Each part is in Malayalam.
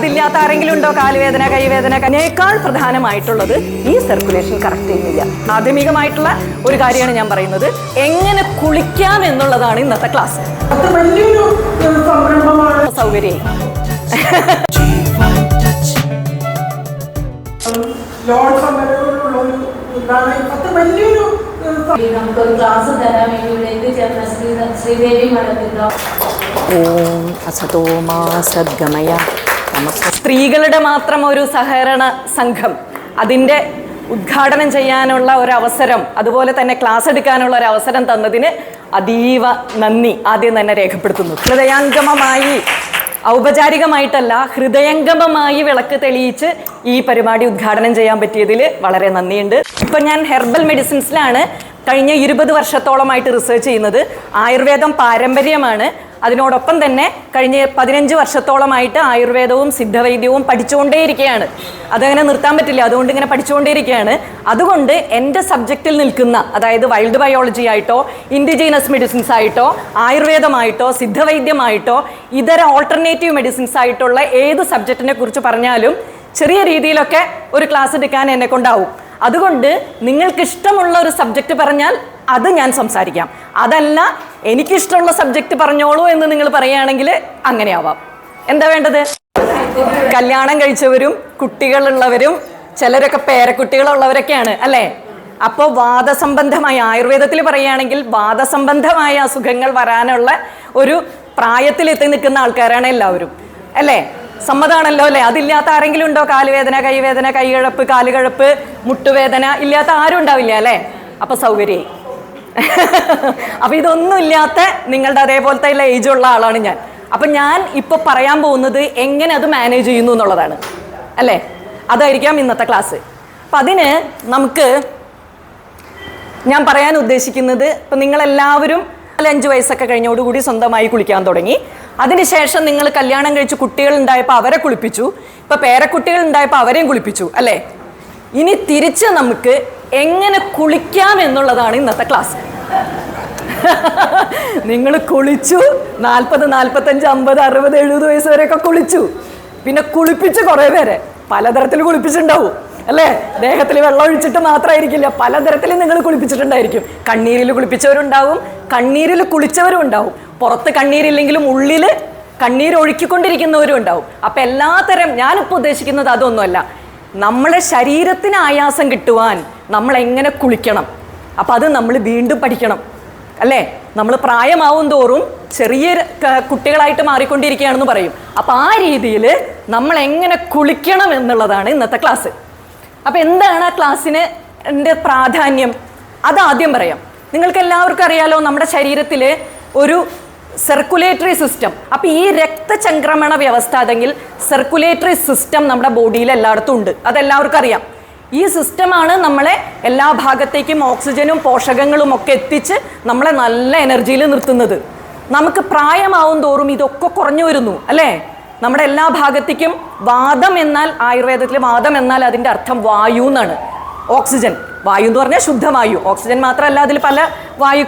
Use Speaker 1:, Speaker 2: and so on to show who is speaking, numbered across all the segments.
Speaker 1: അതില്ലാത്ത ആരെങ്കിലും ഉണ്ടോ? കാലുവേദന കൈവേദന അതിനേക്കാൾ പ്രധാനമായിട്ടുള്ളത് ഈ സർക്കുലേഷൻ കറക്റ്റ് ചെയ്യുന്നില്ല. പ്രാഥമികമായിട്ടുള്ള ഒരു കാര്യമാണ് ഞാൻ പറയുന്നത്. എങ്ങനെ കുളിക്കാം എന്നുള്ളതാണ് ഇന്നത്തെ ക്ലാസ് സൗകര്യം.
Speaker 2: നമുക്കൊരു ക്ലാസ് തരാൻ വേണ്ടി ശ്രീദേവി
Speaker 1: ഓം അസതോമാ സദ്ഗമയ. സ്ത്രീകളുടെ മാത്രം ഒരു സഹകരണ സംഘം. അതിന്റെ ഉദ്ഘാടനം ചെയ്യാനുള്ള ഒരു അവസരം അതുപോലെ തന്നെ ക്ലാസ് എടുക്കാനുള്ള ഒരു അവസരം തന്നതിന് അതീവ നന്ദി ആദ്യം തന്നെ രേഖപ്പെടുത്തുന്നു. ഹൃദയാംഗമമായി ഔപചാരികമായിട്ടല്ല ഹൃദയംഗമമായി വിളക്ക് തെളിയിച്ച് ഈ പരിപാടി ഉദ്ഘാടനം ചെയ്യാൻ പറ്റിയതിൽ വളരെ നന്ദിയുണ്ട്. ഇപ്പം ഞാൻ ഹെർബൽ മെഡിസിൻസിലാണ് കഴിഞ്ഞ ഇരുപത് വർഷത്തോളമായിട്ട് റിസർച്ച് ചെയ്യുന്നത് ആയുർവേദം പാരമ്പര്യമാണ്. അതിനോടൊപ്പം തന്നെ കഴിഞ്ഞ പതിനഞ്ച് വർഷത്തോളമായിട്ട് ആയുർവേദവും സിദ്ധവൈദ്യവും പഠിച്ചുകൊണ്ടേയിരിക്കുകയാണ്. അതങ്ങനെ നിർത്താൻ പറ്റില്ല അതുകൊണ്ട് ഇങ്ങനെ പഠിച്ചുകൊണ്ടേയിരിക്കുകയാണ്. അതുകൊണ്ട് എന്റെ സബ്ജക്റ്റിൽ നിൽക്കുന്ന അതായത് വൈൽഡ് ബയോളജി ആയിട്ടോ ഇൻഡിജീനസ് മെഡിസിൻസ് ആയിട്ടോ ആയുർവേദമായിട്ടോ സിദ്ധവൈദ്യമായിട്ടോ ഇതര ഓൾട്ടർനേറ്റീവ് മെഡിസിൻസ് ആയിട്ടുള്ള ഏത് സബ്ജക്റ്റിനെ കുറിച്ച് പറഞ്ഞാലും ചെറിയ രീതിയിലൊക്കെ ഒരു ക്ലാസ് എടുക്കാൻ എന്നെ കൊണ്ടാവും. അതുകൊണ്ട് നിങ്ങൾക്ക് ഇഷ്ടമുള്ള ഒരു സബ്ജക്റ്റ് പറഞ്ഞാൽ അത് ഞാൻ സംസാരിക്കാം. അതല്ല എനിക്കിഷ്ടമുള്ള സബ്ജക്റ്റ് പറഞ്ഞോളൂ എന്ന് നിങ്ങൾ പറയുകയാണെങ്കിൽ അങ്ങനെയാവാം. എന്താ വേണ്ടത്? കല്യാണം കഴിച്ചവരും കുട്ടികളുള്ളവരും ചിലരൊക്കെ പേരക്കുട്ടികളുള്ളവരൊക്കെയാണ് അല്ലേ? അപ്പോൾ വാദസംബന്ധമായ ആയുർവേദത്തിൽ പറയുകയാണെങ്കിൽ വാദസംബന്ധമായ അസുഖങ്ങൾ വരാനുള്ള ഒരു പ്രായത്തിലെത്തി നിൽക്കുന്ന ആൾക്കാരാണ് എല്ലാവരും അല്ലേ? സമ്മതാണല്ലോ അല്ലേ? അതില്ലാത്ത ആരെങ്കിലും ഉണ്ടോ? കാലുവേദന കൈവേദന കൈകഴപ്പ് കാലുകഴപ്പ് മുട്ടുവേദന ഇല്ലാത്ത ആരും ഉണ്ടാവില്ല അല്ലേ? അപ്പൊ സൗകര്യമായി അപ്പൊ ഇതൊന്നും ഇല്ലാത്ത നിങ്ങളുടെ അതേപോലത്തെ ഏജ് ഉള്ള ആളാണ് ഞാൻ. അപ്പൊ ഞാൻ ഇപ്പൊ പറയാൻ പോകുന്നത് എങ്ങനെ അത് മാനേജ് ചെയ്യുന്നു എന്നുള്ളതാണ്. അല്ലേ? അതായിരിക്കാം ഇന്നത്തെ ക്ലാസ് അപ്പൊ അതിന് നമുക്ക് ഞാൻ പറയാൻ ഉദ്ദേശിക്കുന്നത് ഇപ്പം നിങ്ങളെല്ലാവരും അഞ്ച് വയസ്സൊക്കെ കഴിഞ്ഞോടുകൂടി സ്വന്തമായി കുളിക്കാൻ തുടങ്ങി. അതിനുശേഷം നിങ്ങൾ കല്യാണം കഴിച്ച് കുട്ടികൾ ഉണ്ടായപ്പോൾ അവരെ കുളിപ്പിച്ചു. ഇപ്പം പേരക്കുട്ടികൾ ഉണ്ടായപ്പോൾ അവരെയും കുളിപ്പിച്ചു അല്ലേ? ഇനി തിരിച്ച് നമുക്ക് എങ്ങനെ കുളിക്കാം എന്നുള്ളതാണ് ഇന്നത്തെ ക്ലാസ്. നിങ്ങൾ കുളിച്ചു നാൽപ്പത് നാൽപ്പത്തഞ്ച് അമ്പത് അറുപത് എഴുപത് വയസ്സ് വരെയൊക്കെ കുളിച്ചു. പിന്നെ കുളിപ്പിച്ച് കുറേ പേരെ. പലതരത്തിൽ കുളിപ്പിച്ചിട്ടുണ്ടാവും. അല്ലേ? ദേഹത്തിൽ വെള്ളം ഒഴിച്ചിട്ട് മാത്രമായിരിക്കില്ല പലതരത്തിൽ നിങ്ങൾ കുളിപ്പിച്ചിട്ടുണ്ടായിരിക്കും. കണ്ണീരിൽ കുളിപ്പിച്ചവരുണ്ടാവും കണ്ണീരിൽ കുളിച്ചവരും ഉണ്ടാവും പുറത്ത് കണ്ണീരില്ലെങ്കിലും ഉള്ളിൽ കണ്ണീർ ഒഴുക്കിക്കൊണ്ടിരിക്കുന്നവരും ഉണ്ടാവും അപ്പം എല്ലാത്തരം ഞാനിപ്പോൾ ഉദ്ദേശിക്കുന്നത് അതൊന്നുമല്ല. നമ്മളെ ശരീരത്തിന് ആയാസം കിട്ടുവാൻ നമ്മൾ എങ്ങനെ കുളിക്കണം? അപ്പം അത് നമ്മൾ വീണ്ടും പഠിക്കണം. അല്ലേ? നമ്മൾ പ്രായമാവും തോറും ചെറിയ കുട്ടികളായിട്ട് മാറിക്കൊണ്ടിരിക്കുകയാണെന്ന് പറയും. അപ്പം ആ രീതിയിൽ നമ്മൾ എങ്ങനെ കുളിക്കണം എന്നുള്ളതാണ് ഇന്നത്തെ ക്ലാസ്. അപ്പം എന്താണ് ആ ക്ലാസ്സിന് പ്രാധാന്യം? ആദ്യം പറയാം. നിങ്ങൾക്ക് എല്ലാവർക്കും അറിയാലോ നമ്മുടെ ശരീരത്തിൽ ഒരു സർക്കുലേറ്ററി സിസ്റ്റം അപ്പോൾ ഈ രക്തചംക്രമണ വ്യവസ്ഥ അതെങ്കിൽ സർക്കുലേറ്ററി സിസ്റ്റം നമ്മുടെ ബോഡിയിൽ എല്ലായിടത്തും ഉണ്ട്. അതെല്ലാവർക്കും അറിയാം. ഈ സിസ്റ്റമാണ് നമ്മളെ എല്ലാ ഭാഗത്തേക്കും ഓക്സിജനും പോഷകങ്ങളും ഒക്കെ എത്തിച്ച് നമ്മളെ നല്ല എനർജിയിൽ നിർത്തുന്നത്. നമുക്ക് പ്രായമാവും തോറും ഇതൊക്കെ കുറഞ്ഞു വരുന്നു അല്ലേ? നമ്മുടെ എല്ലാ ഭാഗത്തേക്കും വാദം എന്നാൽ ആയുർവേദത്തിൽ വാദം എന്നാൽ അതിന്റെ അർത്ഥം വായു എന്നാണ്. ഓക്സിജൻ. വായു എന്ന് പറഞ്ഞാൽ ശുദ്ധവായു. ഓക്സിജൻ മാത്രമല്ല അതിൽ പല വായു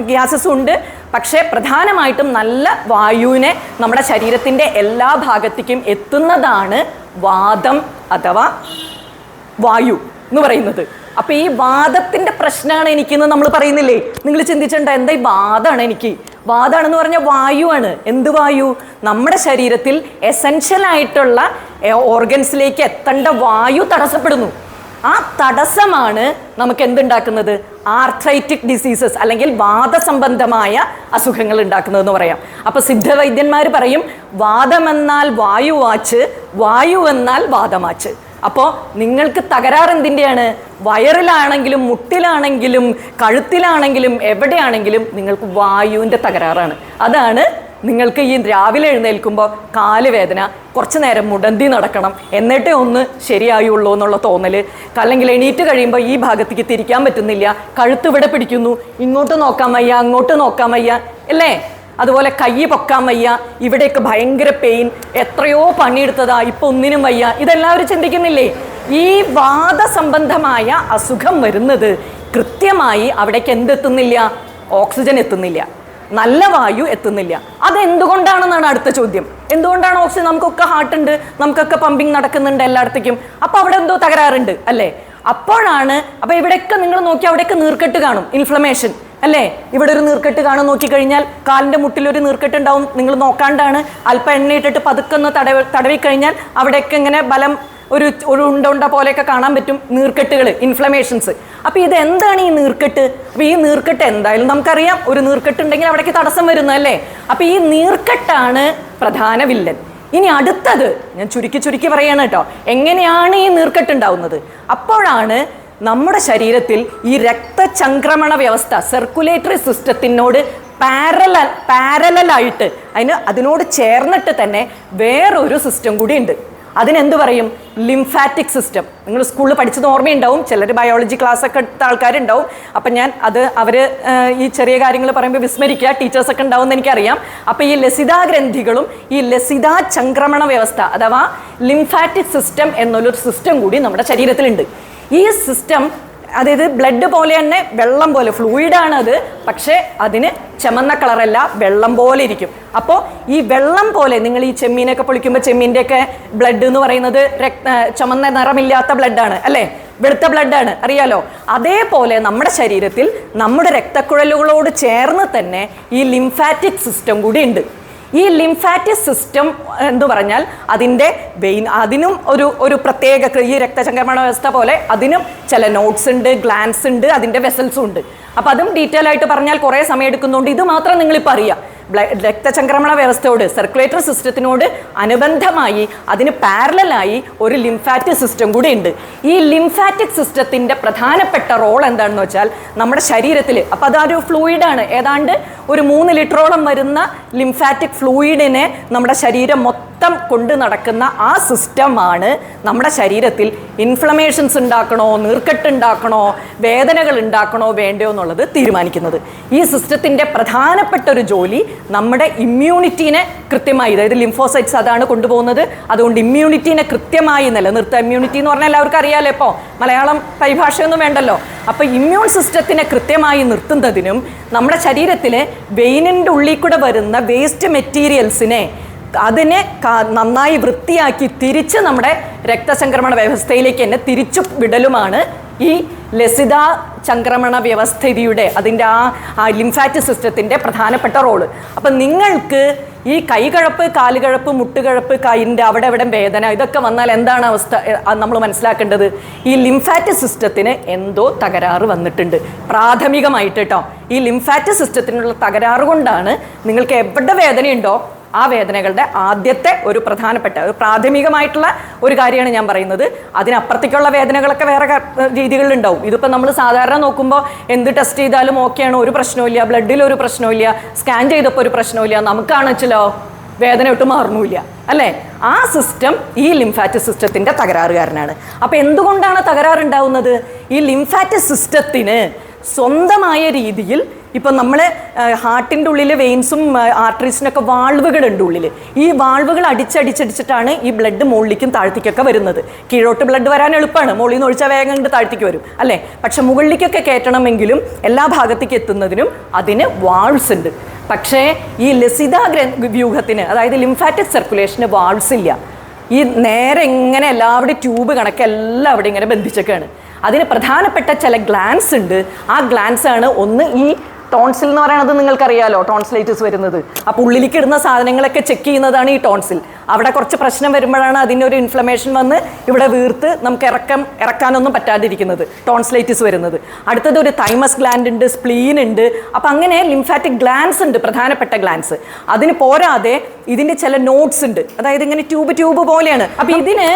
Speaker 1: ഗ്യാസസും ഉണ്ട്. പക്ഷേ പ്രധാനമായിട്ടും നല്ല വായുവിനെ നമ്മുടെ ശരീരത്തിന്റെ എല്ലാ ഭാഗത്തേക്കും എത്തുന്നതാണ് വാദം അഥവാ വായു എന്ന് പറയുന്നത്. അപ്പോൾ ഈ വാദത്തിന്റെ പ്രശ്നമാണ് എനിക്കെന്ന് നമ്മൾ പറയുന്നില്ലേ? നിങ്ങൾ ചിന്തിച്ചിട്ടുണ്ടോ എന്താ ഈ വാദമാണ് എനിക്ക്? വാദമാണെന്ന് പറഞ്ഞാൽ വായുവാണ്. എന്ത് വായു? നമ്മുടെ ശരീരത്തിൽ എസെൻഷ്യൽ ആയിട്ടുള്ള ഓർഗൻസിലേക്ക് എത്തേണ്ട വായു തടസ്സപ്പെടുന്നു. ആ തടസ്സമാണ് നമുക്ക് എന്തുണ്ടാക്കുന്നത്? ആർത്രൈറ്റിക് ഡിസീസസ് അല്ലെങ്കിൽ വാദസംബന്ധമായ അസുഖങ്ങൾ ഉണ്ടാക്കുന്നതെന്ന് പറയാം. അപ്പൊ സിദ്ധവൈദ്യന്മാർ പറയും വാദമെന്നാൽ വായുവാച്ച് വായു എന്നാൽ വാദമാച്ച്. അപ്പോൾ നിങ്ങൾക്ക് തകരാറ് എന്തിന്റെയാണ് വയറിലാണെങ്കിലും മുട്ടിലാണെങ്കിലും കഴുത്തിലാണെങ്കിലും എവിടെയാണെങ്കിലും നിങ്ങൾക്ക് വായുവിന്റെ തകരാറാണ്. അതാണ് നിങ്ങൾക്ക് ഈ രാവിലെ എഴുന്നേൽക്കുമ്പോൾ കാൽ വേദന കുറച്ച് നേരം മുടന്തി നടക്കണം. എന്നിട്ടേ ഒന്ന് ശരിയായുള്ളൂ എന്നുള്ള തോന്നൽ അല്ലെങ്കിൽ എണീറ്റ് കഴിയുമ്പോൾ ഈ ഭാഗത്തേക്ക് തിരിക്കാൻ പറ്റുന്നില്ല. കഴുത്ത് ഇവിടെ പിടിക്കുന്നു. ഇങ്ങോട്ട് നോക്കാൻ വയ്യ അങ്ങോട്ട് നോക്കാൻ വയ്യ അല്ലേ? അതുപോലെ കൈ പൊക്കാൻ വയ്യ ഇവിടേക്ക് ഭയങ്കര പെയിൻ എത്രയോ പണിയെടുത്തതാ ഇപ്പൊ ഒന്നിനും വയ്യ. ഇതെല്ലാവരും ചിന്തിക്കുന്നില്ലേ? ഈ വാദസംബന്ധമായ അസുഖം വരുന്നത് കൃത്യമായി അവിടേക്ക് എന്തെത്തുന്നില്ല? ഓക്സിജൻ എത്തുന്നില്ല. നല്ല വായു എത്തുന്നില്ല. അതെന്തുകൊണ്ടാണെന്നാണ് അടുത്ത ചോദ്യം. എന്തുകൊണ്ടാണ് ഓക്സിജൻ? നമുക്കൊക്കെ ഹാർട്ട് ഉണ്ട് നമുക്കൊക്കെ പമ്പിങ് നടക്കുന്നുണ്ട് എല്ലായിടത്തേക്കും. അപ്പൊ അവിടെ എന്തോ തകരാറുണ്ട് അല്ലേ? അപ്പോഴാണ് അപ്പൊ ഇവിടെയൊക്കെ നിങ്ങൾ നോക്കി അവിടെയൊക്കെ നീർക്കെട്ട് കാണും ഇൻഫ്ലമേഷൻ അല്ലേ? ഇവിടെ ഒരു നീർക്കെട്ട് നോക്കി നോക്കിക്കഴിഞ്ഞാൽ കാലിന്റെ മുട്ടിൽ ഒരു നീർക്കെട്ട് ഉണ്ടാവും. നിങ്ങൾ നോക്കാണ്ടാണ്. അല്പം എണ്ണയിട്ടിട്ട് പതുക്കെ തടവി തടവി കഴിഞ്ഞാൽ അവിടെയൊക്കെ ഇങ്ങനെ ബലം ഒരു ഒരു ഉണ്ട ഉണ്ട പോലെയൊക്കെ കാണാൻ പറ്റും നീർക്കെട്ടുകൾ ഇൻഫ്ലമേഷൻസ് അപ്പൊ ഇത് എന്താണ് ഈ നീർക്കെട്ട്? അപ്പൊ ഈ നീർക്കെട്ട് എന്തായാലും നമുക്കറിയാം. ഒരു നീർക്കെട്ട് ഉണ്ടെങ്കിൽ അവിടേക്ക് തടസ്സം വരുന്നതല്ലേ അപ്പൊ ഈ നീർക്കെട്ടാണ് പ്രധാന വില്ലൻ. ഇനി അടുത്തത് ഞാൻ ചുരുക്കി ചുരുക്കി പറയാണ് കേട്ടോ. എങ്ങനെയാണ് ഈ നീർക്കെട്ട് ഉണ്ടാവുന്നത്? അപ്പോഴാണ് നമ്മുടെ ശരീരത്തിൽ ഈ രക്തചംക്രമണ വ്യവസ്ഥ സർക്കുലേറ്ററി സിസ്റ്റത്തിനോട് പാരല പാരലായിട്ട് അതിന് അതിനോട് ചേർന്നിട്ട് തന്നെ വേറൊരു സിസ്റ്റം കൂടി ഉണ്ട്. അതിനെന്ത് പറയും? ലിംഫാറ്റിക് സിസ്റ്റം നിങ്ങൾ സ്കൂളിൽ പഠിച്ചത് ഓർമ്മയുണ്ടാവും. ചിലർ ബയോളജി ക്ലാസ് ഒക്കെ എടുത്ത ആൾക്കാരുണ്ടാവും. അപ്പം ഞാൻ അത് അവർ ഈ ചെറിയ കാര്യങ്ങൾ പറയുമ്പോൾ വിസ്മരിക്കുക. ടീച്ചേഴ്സൊക്കെ ഉണ്ടാവും എന്ന് എനിക്കറിയാം. അപ്പം ഈ ലസിതാ ഗ്രന്ഥികളും ഈ ലസിതാ ചംക്രമണ വ്യവസ്ഥ അഥവാ ലിംഫാറ്റിക് സിസ്റ്റം എന്നുള്ളൊരു സിസ്റ്റം കൂടി നമ്മുടെ ശരീരത്തിലുണ്ട്. ഈ സിസ്റ്റം അതായത് ബ്ലഡ് പോലെ തന്നെ വെള്ളം പോലെ ഫ്ലൂയിഡാണ് അത് പക്ഷേ അതിന് ചമന്ന കളറല്ല വെള്ളം പോലെ ഇരിക്കും. അപ്പോൾ ഈ വെള്ളം പോലെ നിങ്ങൾ ഈ ചെമ്മീനൊക്കെ പൊളിക്കുമ്പോൾ ചെമ്മീന്റെയൊക്കെ ബ്ലഡ് എന്ന് പറയുന്നത് രക്ത ചുമന്ന നിറമില്ലാത്ത ബ്ലഡാണ് അല്ലേ? വെളുത്ത ബ്ലഡാണ് അറിയാലോ? അതേപോലെ നമ്മുടെ ശരീരത്തിൽ നമ്മുടെ രക്തക്കുഴലുകളോട് ചേർന്ന് തന്നെ ഈ ലിംഫാറ്റിക് സിസ്റ്റം കൂടി ഉണ്ട്. ഈ ലിംഫാറ്റിക് സിസ്റ്റം എന്ന് പറഞ്ഞാൽ അതിന്റെ വെയിൻ അതിനും ഒരു ഒരു പ്രത്യേക ഈ രക്തചംക്രമണ വ്യവസ്ഥ പോലെ അതിനും ചില നോട്ട്സ് ഉണ്ട് ഗ്ലാൻസ് ഉണ്ട് അതിന്റെ വെസൽസും ഉണ്ട്. അപ്പം അതും ഡീറ്റെയിൽ ആയിട്ട് പറഞ്ഞാൽ കുറേ സമയം എടുക്കുന്നതുകൊണ്ട് ഇത് മാത്രം നിങ്ങളിപ്പോൾ അറിയാം. രക്തചംക്രമണ വ്യവസ്ഥയോട് സർക്കുലേറ്ററി സിസ്റ്റത്തിനോട് അനുബന്ധമായി അതിന് പാരലായി ഒരു ലിംഫാറ്റിക് സിസ്റ്റം കൂടി ഉണ്ട്. ഈ ലിംഫാറ്റിക് സിസ്റ്റത്തിന്റെ പ്രധാനപ്പെട്ട റോൾ എന്താണെന്ന് വെച്ചാൽ നമ്മുടെ ശരീരത്തിൽ അപ്പോൾ അതൊരു ഫ്ലൂയിഡാണ് ഏതാണ്ട് ഒരു മൂന്ന് ലിറ്ററോളം വരുന്ന ലിംഫാറ്റിക് ഫ്ലൂയിഡിനെ നമ്മുടെ ശരീരം മൊത്തം കൊണ്ട് നടക്കുന്ന ആ സിസ്റ്റമാണ് നമ്മുടെ ശരീരത്തിൽ ഇൻഫ്ലമേഷൻസ് ഉണ്ടാക്കണോ നീർക്കെട്ടുണ്ടാക്കണോ വേദനകൾ ഉണ്ടാക്കണോ വേണ്ടയോ എന്നുള്ളത് തീരുമാനിക്കുന്നത്. ഈ സിസ്റ്റത്തിന്റെ പ്രധാനപ്പെട്ട ഒരു ജോലി നമ്മുടെ ഇമ്മ്യൂണിറ്റീനെ കൃത്യമായി അതായത് ലിംഫോസൈറ്റ്സ് അതാണ് കൊണ്ടുപോകുന്നത്. അതുകൊണ്ട് ഇമ്മ്യൂണിറ്റീനെ കൃത്യമായി നിലനിർത്തുക. ഇമ്മ്യൂണിറ്റി എന്ന് പറഞ്ഞാൽ എല്ലാവർക്കും അറിയാമല്ലോ ഇപ്പോൾ മലയാളം പരിഭാഷയൊന്നും വേണ്ടല്ലോ. അപ്പോൾ ഇമ്മ്യൂൺ സിസ്റ്റത്തിനെ കൃത്യമായി നിർത്തുന്നതിനും നമ്മുടെ ശരീരത്തിലെ വെയിനിന്റെ ഉള്ളിൽ കൂടെ വരുന്ന വേസ്റ്റ് മെറ്റീരിയൽസിനെ അതിനെ നന്നായി വൃത്തിയാക്കി തിരിച്ച് നമ്മുടെ രക്തസംക്രമണ വ്യവസ്ഥയിലേക്ക് തന്നെ തിരിച്ചു വിടലുമാണ് ഈ ലസിത ചംക്രമണ വ്യവസ്ഥിതിയുടെ അതിന്റെ ആ ലിംഫാറ്റ് ലിംഫാറ്റിക് സിസ്റ്റത്തിന്റെ പ്രധാനപ്പെട്ട റോൾ. അപ്പം നിങ്ങൾക്ക് ഈ കൈകഴപ്പ് കാലുകഴപ്പ് മുട്ടുകഴപ്പ് കൈന്റെ അവിടെ എവിടെ വേദന ഇതൊക്കെ വന്നാൽ എന്താണ് അവസ്ഥ? നമ്മൾ മനസ്സിലാക്കേണ്ടത്. ഈ ലിംഫാറ്റിക് സിസ്റ്റത്തിന് എന്തോ തകരാറ് വന്നിട്ടുണ്ട്. പ്രാഥമികമായിട്ട് കേട്ടോ ഈ ലിംഫാറ്റിക് സിസ്റ്റത്തിനുള്ള തകരാറ് കൊണ്ടാണ് നിങ്ങൾക്ക് എവിടെ വേദനയുണ്ടോ ആ വേദനകളുടെ ആദ്യത്തെ ഒരു പ്രധാനപ്പെട്ട ഒരു പ്രാഥമികമായിട്ടുള്ള ഒരു കാര്യമാണ് ഞാൻ പറയുന്നത്. അതിനപ്പുറത്തേക്കുള്ള വേദനകളൊക്കെ വേറെ രീതികളിലുണ്ടാവും. ഇതിപ്പോൾ നമ്മൾ സാധാരണ നോക്കുമ്പോൾ എന്ത് ടെസ്റ്റ് ചെയ്താലും ഓക്കെയാണ് ഒരു പ്രശ്നമില്ല ബ്ലഡിൽ ഒരു പ്രശ്നമില്ല സ്കാൻ ചെയ്തപ്പോൾ ഒരു പ്രശ്നമില്ല നമുക്കാണ് വെച്ചല്ലോ? വേദന ഒട്ടും മാറുന്നില്ല അല്ലേ? ആ സിസ്റ്റം ഈ ലിംഫാറ്റിക് സിസ്റ്റത്തിന്റെ തകരാറുകാരനാണ്. അപ്പോൾ എന്തുകൊണ്ടാണ് തകരാറുണ്ടാവുന്നത്? ഈ ലിംഫാറ്റിക് സിസ്റ്റത്തിന് സ്വന്തമായ രീതിയിൽ ഇപ്പം നമ്മളെ ഹാർട്ടിന്റെ ഉള്ളിൽ വെയിൻസും ആർട്ടറീസിനൊക്കെ വാൾവുകളുണ്ട് ഉള്ളിൽ ഈ വാൾവുകൾ അടിച്ചടിച്ചടിച്ചിട്ടാണ് ഈ ബ്ലഡ് മുകളിലേക്കും താഴ്ത്തിക്കൊക്കെ വരുന്നത്. കീഴോട്ട് ബ്ലഡ് വരാൻ എളുപ്പമാണ്. മുകളിൽ നിന്ന് ഒഴിച്ചാൽ വേഗം കണ്ട് താഴ്ത്തിക്ക് വരും അല്ലേ? പക്ഷെ മുകളിലേക്കൊക്കെ കയറ്റണമെങ്കിലും എല്ലാ ഭാഗത്തേക്ക് എത്തുന്നതിനും അതിന് വാൾസ് ഉണ്ട്. പക്ഷേ ഈ ലസിത വ്യൂഹത്തിന് അതായത് ലിംഫാറ്റിക് സർക്കുലേഷന് വാൾസ് ഇല്ല. ഈ നേരെ എങ്ങനെ എല്ലാവരുടെയും ട്യൂബ് കണക്ക് അവിടെ ഇങ്ങനെ ബന്ധിച്ചൊക്കെയാണ്. അതിന് പ്രധാനപ്പെട്ട ചില ഗ്ലാൻസ് ഉണ്ട്. ആ ഗ്ലാൻസ് ആണ് ഒന്ന് ഈ ടോൺസിൽ എന്ന് പറയുന്നത് നിങ്ങൾക്കറിയാലോ ടോൺസിലൈറ്റിസ് വരുന്നത്. അപ്പോൾ ഉള്ളിലേക്ക് ഇടുന്ന സാധനങ്ങളൊക്കെ ചെക്ക് ചെയ്യുന്നതാണ് ഈ ടോൺസിൽ. അവിടെ കുറച്ച് പ്രശ്നം വരുമ്പോഴാണ് അതിനൊരു ഇൻഫ്ലമേഷൻ വന്ന് ഇവിടെ വീർത്ത് നമുക്ക് ഇറക്കം ഇറക്കാനൊന്നും പറ്റാതിരിക്കുന്നത് ടോൺസിലൈറ്റിസ് വരുന്നത്. അടുത്തത് ഒരു തൈമസ് ഗ്ലാൻഡ് ഉണ്ട് സ്പ്ലീൻ ഉണ്ട്. അപ്പം അങ്ങനെ ലിംഫാറ്റിക് ഗ്ലാൻസ് ഉണ്ട് പ്രധാനപ്പെട്ട ഗ്ലാൻസ് അതിന് പോരാതെ ഇതിന്റെ ചില നോട്ട്സ് ഉണ്ട്. അതായത് ഇങ്ങനെ ട്യൂബ് ട്യൂബ് പോലെയാണ്. അപ്പം ഇതിന്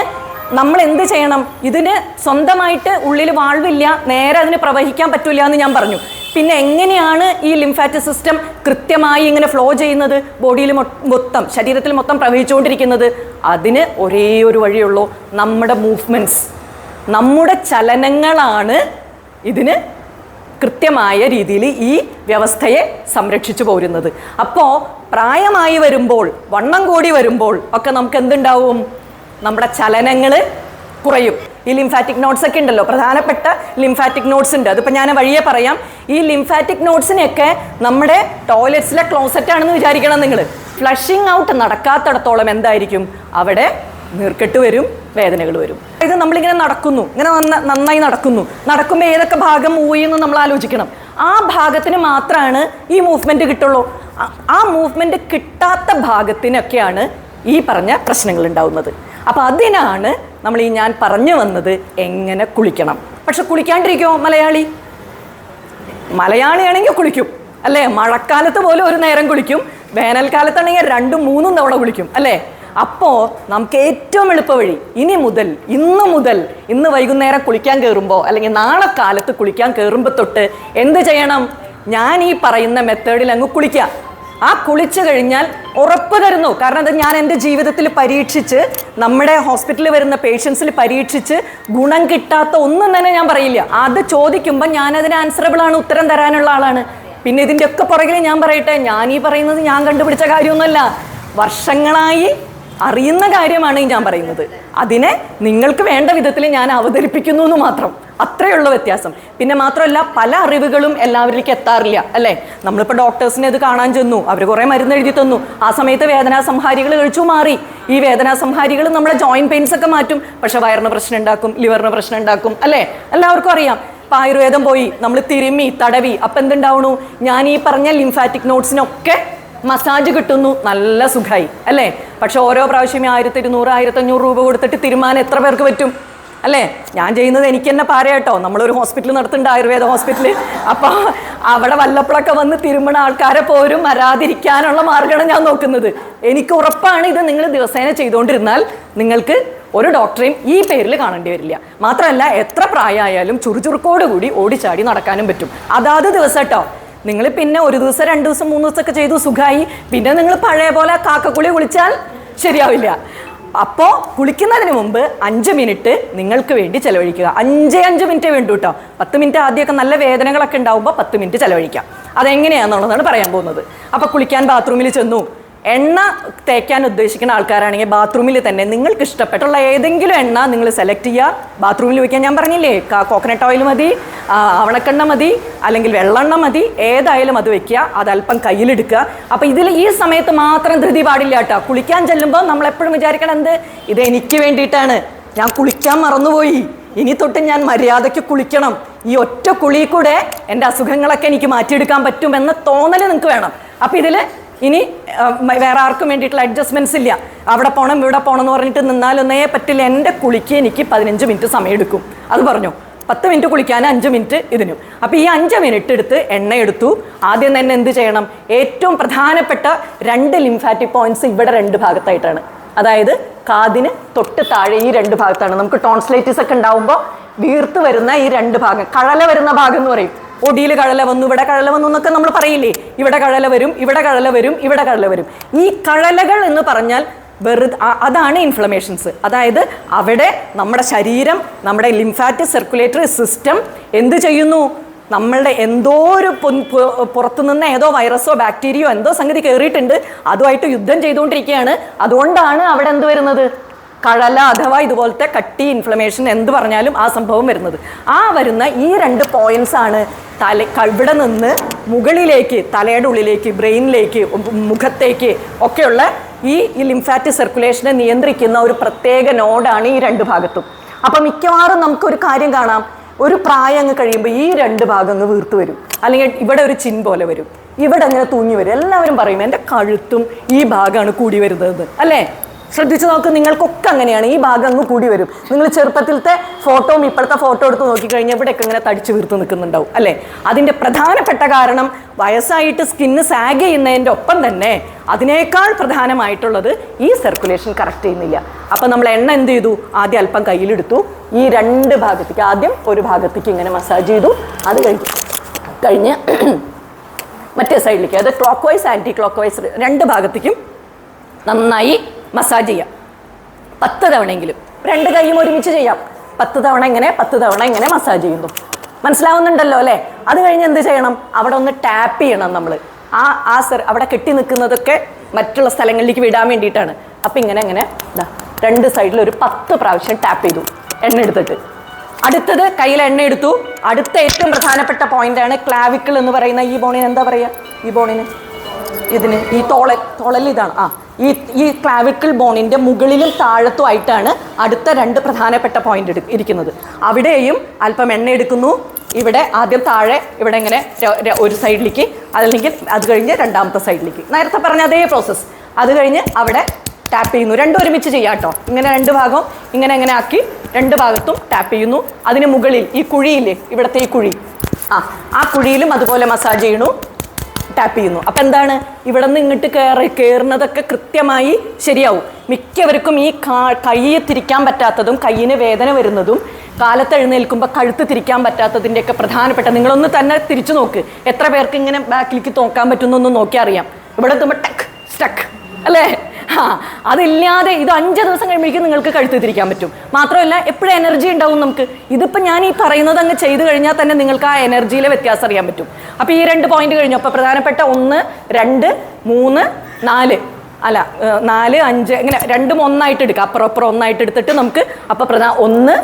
Speaker 1: നമ്മൾ എന്ത് ചെയ്യണം? ഇതിന് സ്വന്തമായിട്ട് ഉള്ളിൽ വാൾവില്ല നേരെ അതിന് പ്രവഹിക്കാൻ പറ്റില്ല എന്ന് ഞാൻ പറഞ്ഞു. പിന്നെ എങ്ങനെയാണ് ഈ ലിംഫാറ്റിക് സിസ്റ്റം കൃത്യമായി ഇങ്ങനെ ഫ്ലോ ചെയ്യുന്നത്? ബോഡിയിൽ മൊത്തം ശരീരത്തിൽ മൊത്തം പ്രവഹിച്ചുകൊണ്ടിരിക്കുന്നത്. അതിന് ഒരേ ഒരു വഴിയുള്ളൂ. നമ്മുടെ മൂവ്മെന്റ്സ് നമ്മുടെ ചലനങ്ങളാണ് ഇതിന് കൃത്യമായ രീതിയിൽ ഈ വ്യവസ്ഥയെ സംരക്ഷിച്ചു പോരുന്നത്. അപ്പോൾ പ്രായമായി വരുമ്പോൾ വണ്ണം കൂടി വരുമ്പോൾ ഒക്കെ നമുക്ക് എന്തുണ്ടാവും? നമ്മുടെ ചലനങ്ങൾ കുറയും. ഈ ലിംഫാറ്റിക് നോട്ട്സ് ഒക്കെ ഉണ്ടല്ലോ പ്രധാനപ്പെട്ട ലിംഫാറ്റിക് നോട്ട്സ് ഉണ്ട്. അതിപ്പോൾ ഞാൻ വഴിയെ പറയാം. ഈ ലിംഫാറ്റിക് നോട്ട്സിനെയൊക്കെ നമ്മുടെ ടോയ്ലറ്റ്സിലെ ക്ലോസറ്റ് ആണെന്ന് വിചാരിക്കണം നിങ്ങൾ ഫ്ലഷിങ് ഔട്ട് നടക്കാത്തടത്തോളം എന്തായിരിക്കും? അവിടെ നീർക്കെട്ട് വരും വേദനകൾ വരും. ഇത് നമ്മളിങ്ങനെ നടക്കുന്നു. ഇങ്ങനെ നന്ന- നന്നായി നടക്കുന്നു. നടക്കുമ്പോൾ ഏതൊക്കെ ഭാഗം മൂവ് ചെയ്യുന്നു നമ്മൾ ആലോചിക്കണം. ആ ഭാഗത്തിന് മാത്രമാണ് ഈ മൂവ്മെന്റ് കിട്ടുള്ളൂ. ആ- മൂവ്മെന്റ് കിട്ടാത്ത ഭാഗത്തിനൊക്കെയാണ് ഈ പറഞ്ഞ പ്രശ്നങ്ങൾ ഉണ്ടാവുന്നത്. അപ്പൊ അതിനാണ് നമ്മൾ ഈ ഞാൻ പറഞ്ഞു വന്നത് എങ്ങനെ കുളിക്കണം. പക്ഷെ കുളിക്കാണ്ടിരിക്കുമോ മലയാളി? മലയാളിയാണെങ്കിൽ കുളിക്കും. അല്ലേ? മഴക്കാലത്ത് പോലും ഒരു നേരം കുളിക്കും. വേനൽക്കാലത്താണെങ്കിൽ രണ്ടും മൂന്നും തവണ കുളിക്കും. അല്ലേ? അപ്പോൾ നമുക്ക് ഏറ്റവും എളുപ്പ വഴി ഇനി മുതൽ ഇന്ന് മുതൽ ഇന്ന് വൈകുന്നേരം കുളിക്കാൻ കയറുമ്പോൾ അല്ലെങ്കിൽ നാളെ കാലത്ത് കുളിക്കാൻ കയറുമ്പോൾ തൊട്ട് എന്ത് ചെയ്യണം? ഞാൻ ഈ പറയുന്ന മെത്തേഡിൽ അങ്ങ് കുളിക്കാം ആ കുളിച്ചു കഴിഞ്ഞാൽ ഉറപ്പ് തരുന്നു. കാരണം അത് ഞാൻ എന്റെ ജീവിതത്തിൽ പരീക്ഷിച്ച് നമ്മുടെ ഹോസ്പിറ്റലിൽ വരുന്ന പേഷ്യൻസിൽ പരീക്ഷിച്ച് ഗുണം കിട്ടാത്ത ഒന്നും തന്നെ ഞാൻ പറയില്ല. അത് ചോദിക്കുമ്പോൾ ഞാനതിന് ആൻസറബിൾ ആണ് ഉത്തരം തരാനുള്ള ആളാണ്. പിന്നെ ഇതിന്റെ ഒക്കെ പുറകിൽ ഞാൻ പറയട്ടെ ഞാൻ ഈ പറയുന്നത് ഞാൻ കണ്ടുപിടിച്ച കാര്യമൊന്നുമല്ല. വർഷങ്ങളായി അറിയുന്ന കാര്യമാണ് ഞാൻ പറയുന്നത്. അതിനെ നിങ്ങൾക്ക് വേണ്ട വിധത്തിൽ ഞാൻ അവതരിപ്പിക്കുന്നു എന്ന് മാത്രം. അത്രയുള്ള വ്യത്യാസം. പിന്നെ മാത്രമല്ല പല അറിവുകളും എല്ലാവരിലേക്ക് എത്താറില്ല അല്ലേ? നമ്മളിപ്പോൾ ഡോക്ടേഴ്സിനെ ഇത് കാണാൻ ചെന്നു അവർ കുറേ മരുന്ന് എഴുതി തന്നു. ആ സമയത്ത് വേദനാ സംഹാരികൾ കഴിച്ചു മാറി. ഈ വേദനാ സംഹാരികൾ നമ്മളെ ജോയിന്റ് പെയിൻസ് ഒക്കെ മാറ്റും. പക്ഷെ വയറിന് പ്രശ്നം ഉണ്ടാക്കും ലിവറിന് പ്രശ്നം ഉണ്ടാക്കും അല്ലേ? എല്ലാവർക്കും അറിയാം. ഇപ്പം ആയുർവേദം പോയി നമ്മൾ തിരുമ്മി തടവി. അപ്പം എന്തുണ്ടാവണു? ഞാൻ ഈ പറഞ്ഞ ലിംഫാറ്റിക് നോട്ട്സിനൊക്കെ മസാജ് കിട്ടുന്നു. നല്ല സുഖമായി അല്ലേ? പക്ഷെ ഓരോ പ്രാവശ്യം ആയിരത്തി ഇരുന്നൂറ് ആയിരത്തി അഞ്ഞൂറ് രൂപ കൊടുത്തിട്ട് തീരുമാനം എത്ര പേർക്ക് പറ്റും? അല്ലേ? ഞാൻ ചെയ്യുന്നത് എനിക്ക് തന്നെ പാരയാട്ടോ നമ്മളൊരു ഹോസ്പിറ്റൽ നടത്തുന്നുണ്ട് ആയുർവേദ ഹോസ്പിറ്റൽ അപ്പോൾ അവിടെ വല്ലപ്പോഴൊക്കെ വന്ന് തിരുമണ ആൾക്കാരെ പോരും വരാതിരിക്കാനുള്ള മാർഗമാണ് ഞാൻ നോക്കുന്നത്. എനിക്ക് ഉറപ്പാണ് ഇത് നിങ്ങൾ ദിവസേന ചെയ്തുകൊണ്ടിരുന്നാൽ നിങ്ങൾക്ക് ഒരു ഡോക്ടറെയും ഈ പേരിൽ കാണേണ്ടി വരില്ല. മാത്രമല്ല എത്ര പ്രായമായാലും ചുറുചുറുക്കോടുകൂടി ഓടിച്ചാടി നടക്കാനും പറ്റും. അതാത് ദിവസം കേട്ടോ. നിങ്ങൾ പിന്നെ ഒരു ദിവസം രണ്ട് ദിവസം മൂന്ന് ദിവസമൊക്കെ ചെയ്തു സുഖമായി പിന്നെ നിങ്ങൾ പഴയ പോലെ കാക്കക്കുളി കുളിച്ചാൽ ശരിയാവില്ല. അപ്പോൾ കുളിക്കുന്നതിന് മുമ്പ് അഞ്ച് മിനിറ്റ് നിങ്ങൾക്ക് വേണ്ടി ചിലവഴിക്കുക. അഞ്ചേ അഞ്ച് മിനിറ്റ് വേണ്ടു കേട്ടോ പത്ത് മിനിറ്റ് ആദ്യമൊക്കെ നല്ല വേദനകളൊക്കെ ഉണ്ടാവുമ്പോൾ പത്ത് മിനിറ്റ് ചെലവഴിക്കാം. അതെങ്ങനെയാണെന്നുള്ളതാണ് പറയാൻ പോകുന്നത്. അപ്പോൾ കുളിക്കാൻ ബാത്റൂമിൽ ചെന്നു. എണ്ണ തേക്കാൻ ഉദ്ദേശിക്കുന്ന ആൾക്കാരാണെങ്കിൽ ബാത്റൂമിൽ തന്നെ നിങ്ങൾക്ക് ഇഷ്ടപ്പെട്ടുള്ള ഏതെങ്കിലും എണ്ണ നിങ്ങൾ സെലക്ട് ചെയ്യുക. ബാത്റൂമിൽ വയ്ക്കാൻ ഞാൻ പറഞ്ഞില്ലേ കോക്കനട്ട് ഓയിൽ മതി ആവണക്കെണ്ണ മതി അല്ലെങ്കിൽ വെള്ളെണ്ണ മതി ഏതായാലും അത് വെക്കുക അത് അല്പം കയ്യിലെടുക്കുക. അപ്പോൾ ഇതിൽ ഈ സമയത്ത് മാത്രം ധൃതി പാടില്ല കേട്ടോ. കുളിക്കാൻ ചെല്ലുമ്പോൾ നമ്മൾ എപ്പോഴും വിചാരിക്കണം എന്ത്? ഇത് എനിക്ക് വേണ്ടിയിട്ടാണ്. ഞാൻ കുളിക്കാൻ മറന്നുപോയി. ഇനി തൊട്ട് ഞാൻ മര്യാദയ്ക്ക് കുളിക്കണം. ഈ ഒറ്റ കുളി കൂടെ എന്റെ അസുഖങ്ങളൊക്കെ എനിക്ക് മാറ്റിയെടുക്കാൻ പറ്റുമെന്ന തോന്നൽ നിങ്ങൾക്ക് വേണം. അപ്പോൾ ഇതിൽ ഇനി വേറെ ആർക്കും വേണ്ടിയിട്ടുള്ള അഡ്ജസ്റ്റ്മെന്റ്സ് ഇല്ല. അവിടെ പോകണം ഇവിടെ പോകണം എന്ന് പറഞ്ഞിട്ട് നിന്നാലൊന്നേ പറ്റില്ല. എന്റെ കുളിക്ക് എനിക്ക് പതിനഞ്ച് മിനിറ്റ് സമയം എടുക്കും അത് പറഞ്ഞു. പത്ത് മിനിറ്റ് കുളിക്കാൻ അഞ്ച് മിനിറ്റ് ഇതിനും. അപ്പോൾ ഈ അഞ്ച് മിനിറ്റ് എടുത്ത് എണ്ണ എടുത്തു ആദ്യം തന്നെ എന്ത് ചെയ്യണം? ഏറ്റവും പ്രധാനപ്പെട്ട രണ്ട് ലിംഫാറ്റിക് പോയിന്റ്സ് ഇവിടെ രണ്ട് ഭാഗത്തായിട്ടാണ്. അതായത് കാതിന് തൊട്ട് താഴെ ഈ രണ്ട് ഭാഗത്താണ്. നമുക്ക് ടോൺസ്ലൈറ്റിസ് ഒക്കെ ഉണ്ടാവുമ്പോൾ വീർത്ത് വരുന്ന ഈ രണ്ട് ഭാഗം കഴല വരുന്ന ഭാഗം എന്ന് പറയും. ഒടിയിൽ കഴല വന്നു ഇവിടെ കഴല വന്നു എന്നൊക്കെ നമ്മൾ പറയില്ലേ? ഇവിടെ കഴല വരും ഇവിടെ കഴല വരും ഇവിടെ കഴല വരും. ഈ കഴലകൾ എന്ന് പറഞ്ഞാൽ വെറുതെ അതാണ് ഇൻഫ്ലമേഷൻസ് അതായത് അവിടെ നമ്മുടെ ശരീരം നമ്മുടെ ലിംഫാറ്റിക് സർക്കുലേറ്ററി സിസ്റ്റം എന്ത് ചെയ്യുന്നു? നമ്മളുടെ എന്തോ ഒരു പുറത്തുനിന്ന് ഏതോ വൈറസോ ബാക്ടീരിയോ എന്തോ സംഗതി കയറിയിട്ടുണ്ട് അതുമായിട്ട് യുദ്ധം ചെയ്തുകൊണ്ടിരിക്കുകയാണ്. അതുകൊണ്ടാണ് അവിടെ എന്ത് വരുന്നത്? കഴല അഥവാ ഇതുപോലത്തെ കട്ടി ഇൻഫ്ലമേഷൻ എന്ത് പറഞ്ഞാലും ആ സംഭവം വരുന്നത്. ആ വരുന്ന ഈ രണ്ട് പോയിന്റ്സ് ആണ് തല കവിടെ നിന്ന് മുകളിലേക്ക് തലയുടെ ഉള്ളിലേക്ക് ബ്രെയിനിലേക്ക് മുഖത്തേക്ക് ഒക്കെയുള്ള ഈ ലിംഫാറ്റിക് സർക്കുലേഷനെ നിയന്ത്രിക്കുന്ന ഒരു പ്രത്യേക നോഡാണ് ഈ രണ്ട് ഭാഗത്തും. അപ്പം മിക്കവാറും നമുക്കൊരു കാര്യം കാണാം. ഒരു പ്രായം അങ്ങ് കഴിയുമ്പോൾ ഈ രണ്ട് ഭാഗം അങ്ങ് വീർത്ത് വരും. അല്ലെങ്കിൽ ഇവിടെ ഒരു ചിൻ പോലെ വരും. ഇവിടെ അങ്ങനെ തൂങ്ങി വരും. എല്ലാവരും പറയും എന്റെ കഴുത്തും ഈ ഭാഗമാണ് കൂടി വരുന്നത്. അല്ലേ? ശ്രദ്ധിച്ചു നോക്ക് നിങ്ങൾക്കൊക്കെ അങ്ങനെയാണ്. ഈ ഭാഗം അങ്ങ് കൂടി വരും. നിങ്ങൾ ചെറുപ്പത്തിലത്തെ ഫോട്ടോയും ഇപ്പോഴത്തെ ഫോട്ടോ എടുത്ത് നോക്കിക്കഴിഞ്ഞാൽ ഇവിടെയൊക്കെ ഇങ്ങനെ തടിച്ചു വീർത്ത് നിൽക്കുന്നുണ്ടാവും അല്ലേ? അതിന്റെ പ്രധാനപ്പെട്ട കാരണം വയസ്സായിട്ട് സ്കിന്ന് സാഗ് ചെയ്യുന്നതിന്റെ ഒപ്പം തന്നെ അതിനേക്കാൾ പ്രധാനമായിട്ടുള്ളത് ഈ സർക്കുലേഷൻ കറക്റ്റ് ചെയ്യുന്നില്ല. അപ്പം നമ്മൾ എണ്ണ എന്ത് ചെയ്തു? ആദ്യം അല്പം കയ്യിലെടുത്തു. ഈ രണ്ട് ഭാഗത്തേക്ക് ആദ്യം ഒരു ഭാഗത്തേക്ക് ഇങ്ങനെ മസാജ് ചെയ്തു. അത് കഴിഞ്ഞ് കഴിഞ്ഞ് മറ്റേ സൈഡിലേക്ക് അത് clockwise anti clock vice രണ്ട് ഭാഗത്തേക്കും നന്നായി മസാജ് ചെയ്യാം. പത്ത് തവണയെങ്കിലും. രണ്ട് കൈയും ഒരുമിച്ച് ചെയ്യാം. പത്ത് തവണ ഇങ്ങനെ പത്ത് തവണ ഇങ്ങനെ മസാജ് ചെയ്യുന്നു. മനസ്സിലാവുന്നുണ്ടല്ലോ അല്ലേ? അത് കഴിഞ്ഞ് എന്ത് ചെയ്യണം? അവിടെ ഒന്ന് ടാപ്പ് ചെയ്യണം നമ്മൾ ആ ആ സർ അവിടെ കെട്ടി നിൽക്കുന്നതൊക്കെ മറ്റുള്ള സ്ഥലങ്ങളിലേക്ക് വിടാൻ വേണ്ടിയിട്ടാണ്. അപ്പം ഇങ്ങനെ ഇങ്ങനെ ഇതാ രണ്ട് സൈഡിൽ ഒരു പത്ത് പ്രാവശ്യം ടാപ്പ് ചെയ്തു. എണ്ണ എടുത്തിട്ട്. അടുത്തത് കയ്യിൽ എണ്ണ എടുത്തു. അടുത്ത ഏറ്റവും പ്രധാനപ്പെട്ട പോയിന്റാണ് ക്ലാവിക്കിൾ എന്ന് പറയുന്ന ഈ ബോണിന് എന്താ പറയുക ഈ ബോണിന് ഇതിന് ഈ തോളൽ തോളൽ ഇതാണ്. ആ ഈ ഈ ക്ലാവിക്കിൾ ബോണിന്റെ മുകളിലും താഴത്തുമായിട്ടാണ് അടുത്ത രണ്ട് പ്രധാനപ്പെട്ട പോയിന്റ് എടു ഇരിക്കുന്നത്. അവിടെയും അല്പം എണ്ണ എടുക്കുന്നു. ഇവിടെ ആദ്യം താഴെ ഇവിടെ ഇങ്ങനെ ഒരു സൈഡിലേക്ക് അതല്ലെങ്കിൽ അത് കഴിഞ്ഞ് രണ്ടാമത്തെ സൈഡിലേക്ക് നേരത്തെ പറഞ്ഞ അതേ പ്രോസസ്സ് അത് കഴിഞ്ഞ് അവിടെ ടാപ്പ് ചെയ്യുന്നു. രണ്ടും ഒരുമിച്ച് ചെയ്യാം കേട്ടോ. ഇങ്ങനെ രണ്ട് ഭാഗം ഇങ്ങനെ ഇങ്ങനെ ആക്കി രണ്ട് ഭാഗത്തും ടാപ്പ് ചെയ്യുന്നു. അതിന് മുകളിൽ ഈ കുഴിയിൽ ഇവിടുത്തെ ഈ കുഴി. ആ ആ കുഴിയിലും അതുപോലെ മസാജ് ചെയ്യണു ടാപ്പ് ചെയ്യുന്നു. അപ്പം എന്താണ്? ഇവിടെ നിന്ന് ഇങ്ങോട്ട് കയറി കയറുന്നതൊക്കെ കൃത്യമായി ശരിയാവും. മിക്കവർക്കും ഈ കാ കൈ തിരിക്കാൻ പറ്റാത്തതും കയ്യിന് വേദന വരുന്നതും കാലത്ത് എഴുന്നേൽക്കുമ്പോൾ കഴുത്ത് തിരിക്കാൻ പറ്റാത്തതിന്റെയൊക്കെ പ്രധാനപ്പെട്ട നിങ്ങളൊന്ന് തന്നെ തിരിച്ചു നോക്ക്. എത്ര പേർക്ക് ഇങ്ങനെ ബാക്കിലേക്ക് നോക്കാൻ പറ്റുന്നൊന്നും നോക്കിയറിയാം. ഇവിടെ എത്തുമ്പോൾ ടക്ക് സ്റ്റക്ക് അല്ലേ? അതില്ലാതെ ഇത് അഞ്ച് ദിവസം കഴിയുമ്പോഴേക്കും നിങ്ങൾക്ക് കഴുത്ത് തിരിക്കാൻ പറ്റും. മാത്രമല്ല എപ്പോഴും എനർജി ഉണ്ടാവും നമുക്ക്. ഇതിപ്പോൾ ഞാൻ ഈ പറയുന്നത് അങ്ങ് ചെയ്തു കഴിഞ്ഞാൽ തന്നെ നിങ്ങൾക്ക് ആ എനർജിയിലെ വ്യത്യാസം അറിയാൻ പറ്റും. അപ്പോൾ ഈ രണ്ട് പോയിന്റ് കഴിഞ്ഞു. അപ്പോൾ പ്രധാനപ്പെട്ട ഒന്ന് രണ്ട് മൂന്ന് നാല്. അല്ല നാല് അഞ്ച് ഇങ്ങനെ രണ്ടും ഒന്നായിട്ട് എടുക്കുക അപ്പുറം അപ്പുറം ഒന്നായിട്ട് എടുത്തിട്ട് നമുക്ക് അപ്പോൾ പ്രധാന ഒന്ന്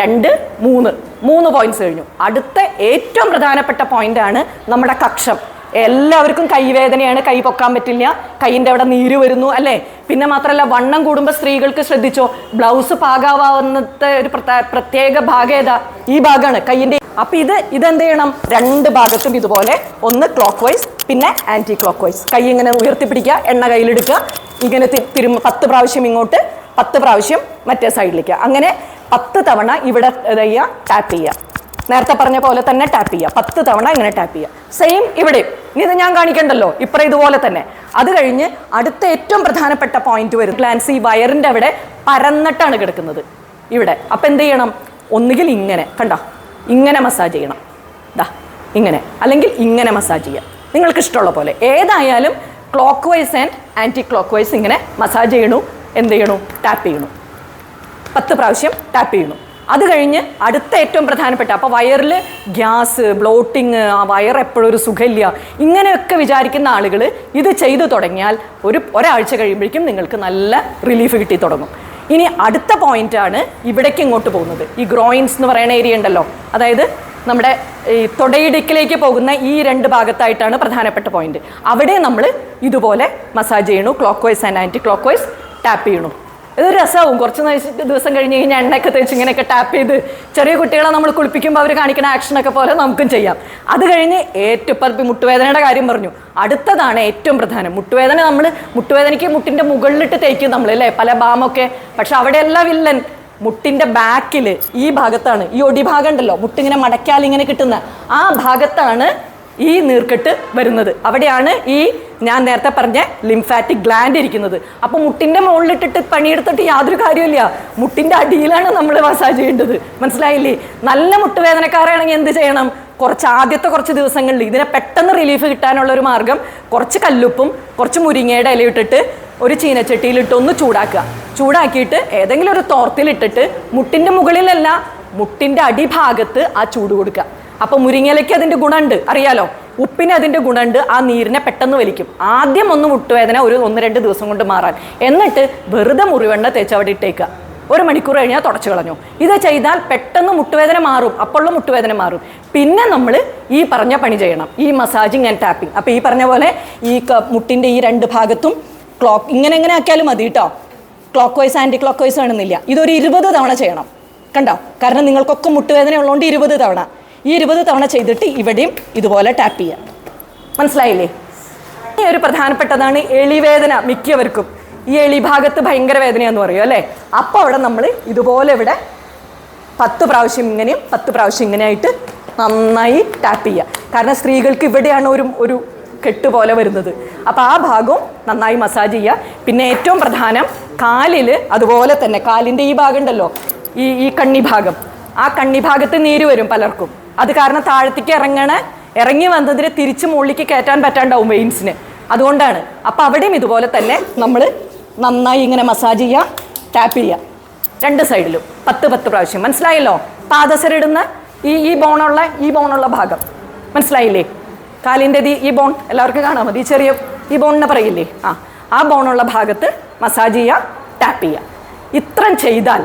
Speaker 1: രണ്ട് മൂന്ന്. മൂന്ന് പോയിന്റ്സ് കഴിഞ്ഞു. അടുത്ത ഏറ്റവും പ്രധാനപ്പെട്ട പോയിന്റാണ് നമ്മുടെ കക്ഷം. എല്ലാവർക്കും കൈവേദനയാണ് കൈ പൊക്കാൻ പറ്റില്ല കൈയിന്റെ അവിടെ നീര് വരുന്നു അല്ലേ? പിന്നെ മാത്രമല്ല വണ്ണം കൂടുമ്പോൾ സ്ത്രീകൾക്ക് ശ്രദ്ധിച്ചോ? ബ്ലൗസ് പാകാവുന്നത്തെ ഒരു പ്രത്യേക ഭാഗം ഏതാ? ഈ ഭാഗമാണ് കൈയിന്റെ. അപ്പൊ ഇത് ഇതെന്ത് ചെയ്യണം? രണ്ട് ഭാഗത്തും ഇതുപോലെ ഒന്ന് ക്ലോക്ക് വൈസ് പിന്നെ ആന്റി ക്ലോക്ക് വൈസ് കൈ ഇങ്ങനെ ഉയർത്തിപ്പിടിക്കുക എണ്ണ കയ്യിലെടുക്കുക ഇങ്ങനെ തിരു പത്ത് പ്രാവശ്യം ഇങ്ങോട്ട് പത്ത് പ്രാവശ്യം മറ്റേ സൈഡിലേക്ക് അങ്ങനെ പത്ത് തവണ ഇവിടെ ചെയ്യുക ടാപ്പ് ചെയ്യുക. നേരത്തെ പറഞ്ഞ പോലെ തന്നെ ടാപ്പ് ചെയ്യുക പത്ത് തവണ ഇങ്ങനെ ടാപ്പ് ചെയ്യുക സെയിം ഇവിടെ ഇനി ഇത് ഞാൻ കാണിക്കണ്ടല്ലോ? ഇപ്പറ ഇതുപോലെ തന്നെ. അത് കഴിഞ്ഞ് അടുത്ത ഏറ്റവും പ്രധാനപ്പെട്ട പോയിന്റ് വരും. ഗ്ലാൻസ് ഈ വയറിന്റെ അവിടെ പരന്നിട്ടാണ് കിടക്കുന്നത്. ഇവിടെ. അപ്പം എന്ത് ചെയ്യണം? ഒന്നുകിൽ ഇങ്ങനെ. കണ്ടോ? ഇങ്ങനെ മസാജ് ചെയ്യണം. ദാ ഇങ്ങനെ. അല്ലെങ്കിൽ ഇങ്ങനെ മസാജ് ചെയ്യാം. നിങ്ങൾക്ക് ഇഷ്ടമുള്ള പോലെ. ഏതായാലും clockwise and anti clock vice ഇങ്ങനെ മസാജ് ചെയ്യണു. എന്ത് ചെയ്യണു? ടാപ്പ് ചെയ്യണു. പത്ത് പ്രാവശ്യം ടാപ്പ് ചെയ്യുന്നു അത് കഴിഞ്ഞ് അടുത്ത ഏറ്റവും പ്രധാനപ്പെട്ട അപ്പോൾ വയറിൽ ഗ്യാസ് ബ്ലോട്ടിങ് ആ വയർ എപ്പോഴും ഒരു സുഖമില്ല. ഇങ്ങനെയൊക്കെ വിചാരിക്കുന്ന ആളുകൾ ഇത് ചെയ്തു തുടങ്ങിയാൽ ഒരു ഒരാഴ്ച കഴിയുമ്പോഴേക്കും നിങ്ങൾക്ക് നല്ല റിലീഫ് കിട്ടി തുടങ്ങും. ഇനി അടുത്ത പോയിന്റാണ് ഇവിടേക്ക് ഇങ്ങോട്ട് പോകുന്നത്. ഈ ഗ്രോയിൻസ് എന്ന് പറയുന്ന ഏരിയ ഉണ്ടല്ലോ. അതായത് നമ്മുടെ ഈ തൊടയിടുക്കിലേക്ക് പോകുന്ന ഈ രണ്ട് ഭാഗത്തായിട്ടാണ് പ്രധാനപ്പെട്ട പോയിന്റ് അവിടെ നമ്മൾ ഇതുപോലെ മസാജ് ചെയ്യണു clockwise and anti clockwise tap ചെയ്യണു. ഇതൊരു രസമാവും. കുറച്ച് ദിവസം- കഴിഞ്ഞ് കഴിഞ്ഞാൽ എണ്ണയൊക്കെ തേച്ച് ഇങ്ങനെയൊക്കെ ടാപ്പ് ചെയ്ത് ചെറിയ കുട്ടികളെ നമ്മൾ കുളിപ്പിക്കുമ്പോൾ അവർ കാണിക്കുന്ന ആക്ഷനൊക്കെ പോലെ നമുക്കും ചെയ്യാം. അത് കഴിഞ്ഞ് ഏറ്റവും ഇപ്പം മുട്ടുവേദനയുടെ കാര്യം പറഞ്ഞു. അടുത്തതാണ് ഏറ്റവും പ്രധാനം. മുട്ടുവേദന നമ്മൾ മുട്ടുവേദനയ്ക്ക് മുട്ടിന്റെ മുകളിലിട്ട് തേക്കും നമ്മൾ അല്ലേ? പല ബാമൊക്കെ. പക്ഷെ അവിടെയല്ല വില്ലൻ. മുട്ടിന്റെ ബാക്കിൽ ഈ ഭാഗത്താണ്. ഈ ഒടിഭാഗം ഉണ്ടല്ലോ. മുട്ടിങ്ങനെ മടക്കാൽ ഇങ്ങനെ കിട്ടുന്ന ആ ഭാഗത്താണ് ഈ നീർക്കെട്ട് വരുന്നത്. അവിടെയാണ് ഈ ഞാൻ നേരത്തെ പറഞ്ഞ ലിംഫാറ്റിക് ഗ്ലാൻഡ് ഇരിക്കുന്നത്. അപ്പോൾ മുട്ടിന്റെ മുകളിലിട്ടിട്ട് പണിയെടുത്തിട്ട് യാതൊരു കാര്യമില്ല മുട്ടിന്റെ അടിയിലാണ് നമ്മൾ മസാജ് ചെയ്യേണ്ടത്. മനസ്സിലായില്ലേ? നല്ല മുട്ടുവേദനക്കാരാണെങ്കിൽ എന്ത് ചെയ്യണം? കുറച്ച് ആദ്യത്തെ കുറച്ച് ദിവസങ്ങളിൽ ഇതിനെ പെട്ടെന്ന് റിലീഫ് കിട്ടാനുള്ള ഒരു മാർഗം കുറച്ച് കല്ലുപ്പും കുറച്ച് മുരിങ്ങയുടെ ഇലയിട്ടിട്ട് ഒരു ചീനച്ചട്ടിയിലിട്ട് ഒന്ന് ചൂടാക്കുക. ചൂടാക്കിയിട്ട് ഏതെങ്കിലും ഒരു തോർത്തിലിട്ടിട്ട് മുട്ടിന്റെ മുകളിലല്ല മുട്ടിന്റെ അടിഭാഗത്ത് ആ ചൂട് കൊടുക്കുക. അപ്പോൾ മുരിങ്ങലയ്ക്ക് അതിന്റെ ഗുണമുണ്ട് അറിയാലോ? ഉപ്പിന് അതിന്റെ ഗുണമുണ്ട് ആ നീരിനെ പെട്ടെന്ന് വലിക്കും. ആദ്യം ഒന്ന് മുട്ടുവേദന ഒരു ഒന്ന് രണ്ട് ദിവസം കൊണ്ട് മാറാൻ. എന്നിട്ട് വെറുതെ മുറിവെണ്ണ തേച്ച് അവിടെ ഇട്ടേക്കുക. ഒരു മണിക്കൂർ കഴിഞ്ഞാൽ തുടച്ചു കളഞ്ഞു. ഇത് ചെയ്താൽ പെട്ടെന്ന് മുട്ടുവേദന മാറും അപ്പോഴുള്ള മുട്ടുവേദന മാറും. പിന്നെ നമ്മൾ ഈ പറഞ്ഞ പണി ചെയ്യണം. ഈ മസാജിങ് ആൻഡ് ടാപ്പിംഗ്. അപ്പോൾ ഈ പറഞ്ഞ പോലെ ഈ മുട്ടിന്റെ ഈ രണ്ട് ഭാഗത്തും ക്ലോക്ക് ഇങ്ങനെ എങ്ങനെ ആക്കിയാലും മതി കേട്ടോ clockwise anti clock vice വേണമെന്നില്ല. ഇതൊരു ഇരുപത് തവണ ചെയ്യണം. കണ്ടോ? കാരണം നിങ്ങൾക്കൊക്കെ മുട്ടുവേദന ഉള്ളതുകൊണ്ട് ഇരുപത് തവണ. ഈ ഇരുപത് തവണ ചെയ്തിട്ട് ഇവിടെയും ഇതുപോലെ ടാപ്പ് ചെയ്യാം. മനസ്സിലായില്ലേ? ഈ ഒരു പ്രധാനപ്പെട്ടതാണ് എളിവേദന മിക്കവർക്കും. ഈ എളിഭാഗത്ത് ഭയങ്കര വേദനയാന്ന് പറയും അല്ലേ? അപ്പോൾ അവിടെ നമ്മൾ ഇതുപോലെ ഇവിടെ പത്ത് പ്രാവശ്യം ഇങ്ങനെയും പത്ത് പ്രാവശ്യം ഇങ്ങനെയായിട്ട് നന്നായി ടാപ്പ് ചെയ്യുക കാരണം സ്ത്രീകൾക്ക് ഇവിടെയാണ് ഒരു ഒരു കെട്ട് പോലെ വരുന്നത്. അപ്പോൾ ആ ഭാഗവും നന്നായി മസാജ് ചെയ്യുക പിന്നെ ഏറ്റവും പ്രധാനം കാലിൽ അതുപോലെ തന്നെ കാലിന്റെ ഈ ഭാഗം ഉണ്ടല്ലോ ഈ ഈ കണ്ണി ഭാഗം ആ കണ്ണി ഭാഗത്ത് നീര് വരും പലർക്കും. അത് കാരണം താഴത്തേക്ക് ഇറങ്ങണ ഇറങ്ങി വന്നതിന് തിരിച്ച് മുകളിലേക്ക് കയറ്റാൻ പറ്റാണ്ടാവും വെയിൻസിന് അതുകൊണ്ടാണ്. അപ്പോൾ അവിടെയും ഇതുപോലെ തന്നെ നമ്മൾ നന്നായി ഇങ്ങനെ മസാജ് ചെയ്യുക ടാപ്പ് ചെയ്യുക രണ്ട് സൈഡിലും പത്ത് പത്ത് പ്രാവശ്യം. മനസ്സിലായല്ലോ? പാദസരിടുന്ന ഈ ഈ ബോണുള്ള ഈ ബോണുള്ള ഭാഗം. മനസ്സിലായില്ലേ? കാലിന്റെ ഈ- ബോൺ എല്ലാവർക്കും കാണാൻ മതി. ചെറിയ ഈ ബോണിനെ പറയില്ലേ? ആ. ആ ബോണുള്ള ഭാഗത്ത് മസാജ് ചെയ്യുക ടാപ്പ് ചെയ്യുക ഇത്രയും ചെയ്താൽ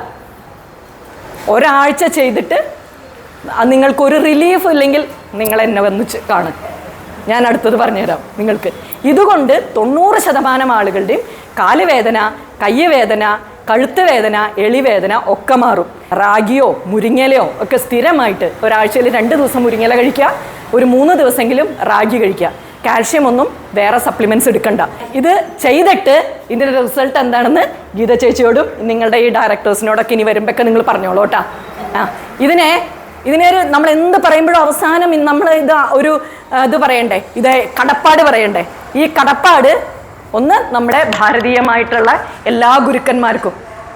Speaker 1: ഒരാഴ്ച ചെയ്തിട്ട് നിങ്ങൾക്കൊരു റിലീഫ് ഇല്ലെങ്കിൽ നിങ്ങൾ എന്നെ വന്ന് കാണും. ഞാൻ അടുത്തത് പറഞ്ഞുതരാം നിങ്ങൾക്ക്. ഇതുകൊണ്ട് തൊണ്ണൂറ് ശതമാനം ആളുകളുടെയും കാലുവേദന കയ്യവേദന കഴുത്ത് വേദന എളിവേദന ഒക്കെ മാറും. റാഗിയോ മുരിങ്ങലയോ ഒക്കെ സ്ഥിരമായിട്ട് ഒരാഴ്ചയിൽ രണ്ട് ദിവസം മുരിങ്ങല കഴിക്കുക ഒരു മൂന്ന് ദിവസമെങ്കിലും റാഗി കഴിക്കുക. കാൽഷ്യം ഒന്നും വേറെ സപ്ലിമെന്റ്സ് എടുക്കണ്ട. ഇത് ചെയ്തിട്ട് ഇതിന്റെ റിസൾട്ട് എന്താണെന്ന് ഗീത ചേച്ചിയോടും നിങ്ങളുടെ ഈ ഡയറക്ടേഴ്സിനോടൊക്കെ ഇനി വരുമ്പോഴൊക്കെ നിങ്ങൾ പറഞ്ഞോളൂ കേട്ടാ. ആ ഇതിനെ ഇതിനെ ഒരു നമ്മൾ എന്ത് പറയുമ്പോഴും അവസാനം നമ്മൾ ഇത് ഒരു ഇത് പറയണ്ടേ? ഇത് കടപ്പാട് പറയണ്ടേ? ഈ കടപ്പാട് ഒന്ന് നമ്മുടെ ഭാരതീയമായിട്ടുള്ള എല്ലാ ഗുരുക്കന്മാർക്കും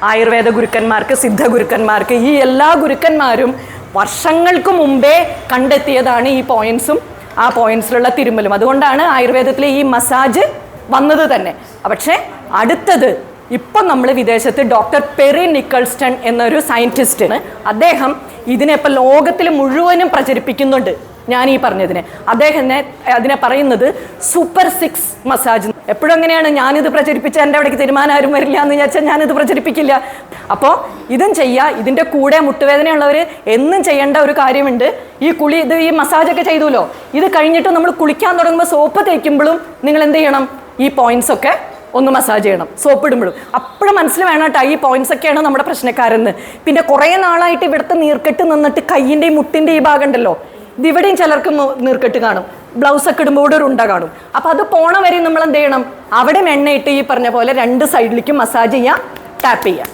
Speaker 1: ആയുർവേദ ഗുരുക്കന്മാർക്ക് സിദ്ധ ഗുരുക്കന്മാർക്ക് ഈ എല്ലാ ഗുരുക്കന്മാരും വർഷങ്ങൾക്ക് മുമ്പേ കണ്ടെത്തിയതാണ് ഈ പോയിന്റ്സും ആ പോയിന്റ്സിലുള്ള തിരുമ്മലും. അതുകൊണ്ടാണ് ആയുർവേദത്തിലെ ഈ മസാജ് വന്നത് തന്നെ. പക്ഷേ അടുത്തത് ഇപ്പം നമ്മൾ വിദേശത്ത് ഡോക്ടർ പെറി നിക്കൾസ്റ്റൺ എന്നൊരു സയന്റിസ്റ്റ് അദ്ദേഹം ഇതിനെ ഇപ്പം ലോകത്തിൽ മുഴുവനും പ്രചരിപ്പിക്കുന്നുണ്ട്. ഞാൻ ഈ പറഞ്ഞതിനെ. അദ്ദേഹം അതിനെ പറയുന്നത് സൂപ്പർ സിക്സ് മസാജ്. എപ്പോഴും എങ്ങനെയാണ് ഞാനിത് പ്രചരിപ്പിച്ച എന്റെ അവിടേക്ക് തീരുമാനം ആരും വരില്ല എന്ന് വിചാരിച്ചാൽ ഞാനിത് പ്രചരിപ്പിക്കില്ല. അപ്പോൾ ഇതും ചെയ്യുക ഇതിന്റെ കൂടെ മുട്ടുവേദനയുള്ളവർ എന്നും ചെയ്യേണ്ട ഒരു കാര്യമുണ്ട്. ഈ കുളി ഇത് ഈ മസാജൊക്കെ ചെയ്തുല്ലോ ഇത് കഴിഞ്ഞിട്ട് നമ്മൾ കുളിക്കാൻ തുടങ്ങുമ്പോൾ സോപ്പ് തേക്കുമ്പോഴും നിങ്ങൾ എന്ത് ചെയ്യണം? ഈ പോയിന്റ്സ് ഒക്കെ ഒന്ന് മസാജ് ചെയ്യണം. സോപ്പ് ഇടുമ്പോഴും അപ്പോഴും മനസ്സിൽ വേണം കേട്ടോ ഈ പോയിന്റ്സ് ഒക്കെയാണ് നമ്മുടെ പ്രശ്നക്കാരെന്ന്. പിന്നെ കുറേ നാളായിട്ട് ഇവിടുത്തെ നീർക്കെട്ട് നിന്നിട്ട് കയ്യിന്റെ മുട്ടിന്റെ ഈ ഭാഗം ഉണ്ടല്ലോ ഇതിവിടെയും ചിലർക്ക് നീർക്കെട്ട് കാണും. ബ്ലൗസ് ഒക്കെ ഇടുമ്പോൾ ഒരു ഉണ്ട കാണും. അപ്പോൾ അത് പോണ വരെ നമ്മൾ എന്ത് ചെയ്യണം? അവിടെ എണ്ണയിട്ട് ഈ പറഞ്ഞ പോലെ രണ്ട് സൈഡിലേക്കും മസാജ് ചെയ്യാം ടാപ്പ് ചെയ്യാം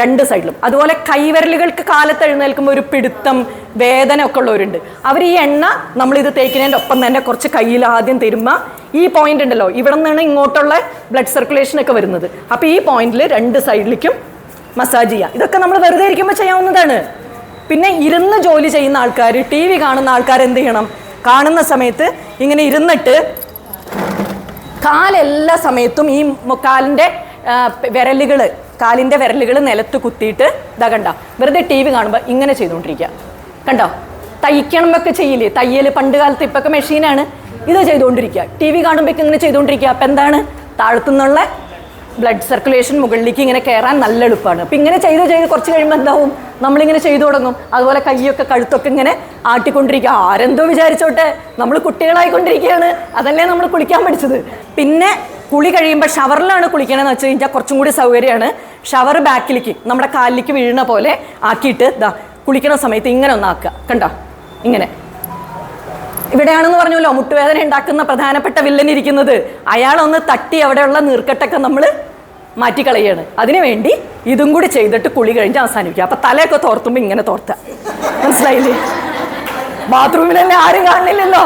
Speaker 1: രണ്ട് സൈഡിലും. അതുപോലെ കൈവിരലുകൾക്ക് കാലത്ത് എഴുന്നേൽക്കുമ്പോൾ ഒരു പിടുത്തം വേദന ഒക്കെ ഉള്ളവരുണ്ട് അവർ ഈ എണ്ണ നമ്മൾ ഇത് തേക്കുന്നതിന്റെ ഒപ്പം തന്നെ കുറച്ച് കയ്യിൽ ആദ്യം തരുമ്പോൾ ഈ പോയിന്റ് ഉണ്ടല്ലോ ഇവിടെ നിന്നാണ് ഇങ്ങോട്ടുള്ള ബ്ലഡ് സർക്കുലേഷൻ ഒക്കെ വരുന്നത്. അപ്പോൾ ഈ പോയിന്റിൽ രണ്ട് സൈഡിലേക്കും മസാജ് ചെയ്യാം. ഇതൊക്കെ നമ്മൾ വെറുതെ ഇരിക്കുമ്പോൾ ചെയ്യാവുന്നതാണ്. പിന്നെ ഇരുന്ന് ജോലി ചെയ്യുന്ന ആൾക്കാർ ടി വി കാണുന്ന ആൾക്കാർ എന്ത് ചെയ്യണം? കാണുന്ന സമയത്ത് ഇങ്ങനെ ഇരുന്നിട്ട് കാലെല്ലാ സമയത്തും ഈ കാലിന്റെ വിരലുകൾ കാലിന്റെ വിരലുകൾ നിലത്ത് കുത്തിയിട്ട് ഇതാ കണ്ട വെറുതെ ടി വി കാണുമ്പോൾ ഇങ്ങനെ ചെയ്തുകൊണ്ടിരിക്കുക. കണ്ടോ? തയ്ക്കണമൊക്കെ ചെയ്യില്ലേ? തയ്യൽ പണ്ട് കാലത്ത് ഇപ്പൊക്കെ മെഷീനാണ് ഇത് ചെയ്തുകൊണ്ടിരിക്കുക. ടി വി കാണുമ്പോൾ ഇങ്ങനെ ചെയ്തുകൊണ്ടിരിക്കുക. അപ്പം എന്താണ്? താഴത്തുനിന്നുള്ള ബ്ലഡ് സർക്കുലേഷൻ മുകളിലേക്ക് ഇങ്ങനെ കയറാൻ നല്ല എളുപ്പമാണ്. അപ്പം ഇങ്ങനെ ചെയ്ത് ചെയ്ത് കുറച്ച് കഴിയുമ്പോൾ എന്താവും? നമ്മളിങ്ങനെ ചെയ്തു തുടങ്ങും. അതുപോലെ കൈയൊക്കെ കഴുത്തൊക്കെ ഇങ്ങനെ ആട്ടിക്കൊണ്ടിരിക്കുക. ആരെന്തോ വിചാരിച്ചോട്ടെ? നമ്മൾ കുട്ടികളായിക്കൊണ്ടിരിക്കുകയാണ്. അതല്ലേ നമ്മൾ കുളിക്കാൻ പഠിച്ചത്. പിന്നെ കുളി കഴിയുമ്പോൾ ഷവറിലാണ് കുളിക്കണമെന്ന് വെച്ച് കഴിഞ്ഞാൽ കുറച്ചും കൂടി സൗകര്യമാണ്. ഷവർ ബാക്കിലേക്ക് നമ്മുടെ കാലിലേക്ക് വീഴുന്ന പോലെ ആക്കിയിട്ട് ദാ കുളിക്കണ സമയത്ത് ഇങ്ങനെ ഒന്നാക്കുക കണ്ടോ? ഇങ്ങനെ. ഇവിടെയാണെന്ന് പറഞ്ഞല്ലോ മുട്ടുവേദന ഉണ്ടാക്കുന്ന പ്രധാനപ്പെട്ട വില്ലൻ ഇരിക്കുന്നത്. അയാളൊന്ന് തട്ടി അവിടെയുള്ള നീർക്കെട്ടൊക്കെ നമ്മൾ മാറ്റിക്കളയാണ്. അതിനുവേണ്ടി ഇതും കൂടി ചെയ്തിട്ട് കുളി കഴിഞ്ഞ് അവസാനിക്കുക അപ്പൊ തലയൊക്കെ തോർത്തുമ്പോൾ ഇങ്ങനെ തോർത്ത. മനസ്സിലായില്ലേ? ബാത്റൂമിലെന്നെ ആരും കാണില്ലല്ലോ.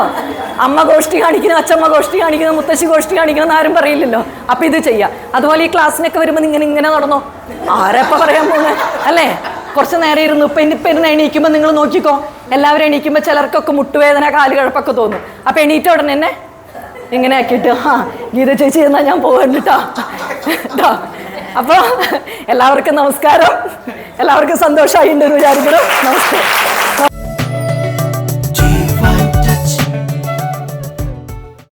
Speaker 1: അമ്മ ഗോഷ്ഠി കാണിക്കുന്നു അച്ഛമ്മ ഗോഷ്ഠി കാണിക്കുന്നു മുത്തശ്ശി ഗോഷ്ഠി കാണിക്കുന്നു ആരും പറയില്ലല്ലോ. അപ്പൊ ഇത് ചെയ്യാം. അതുപോലെ ഈ ക്ലാസ്സിനൊക്കെ വരുമ്പോൾ നിങ്ങൾ ഇങ്ങനെ നടന്നോ? ആരപ്പ പറയാൻ പോണേ അല്ലേ? കുറച്ച് നേരം ഇരുന്നു. ഇപ്പൊ ഇനിയിപ്പൊ ഇരുന്ന് എണീക്കുമ്പോൾ നിങ്ങൾ നോക്കിക്കോ. എല്ലാവരും എണീക്കുമ്പോൾ ചിലർക്കൊക്കെ മുട്ടുവേദന കാലുകഴപ്പൊക്കെ തോന്നും. അപ്പൊ എണീറ്റ ഉടനെ തന്നെ ഇങ്ങനെ ആക്കിയിട്ട് ആ ഗീത ചേച്ചി എന്നാ ഞാൻ പോകണ്ടിട്ടാ കേട്ടോ അപ്പോൾ എല്ലാവർക്കും നമസ്കാരം. എല്ലാവർക്കും സന്തോഷമായി ഉണ്ടെന്ന് വിചാരിക്കണം നമസ്കാരം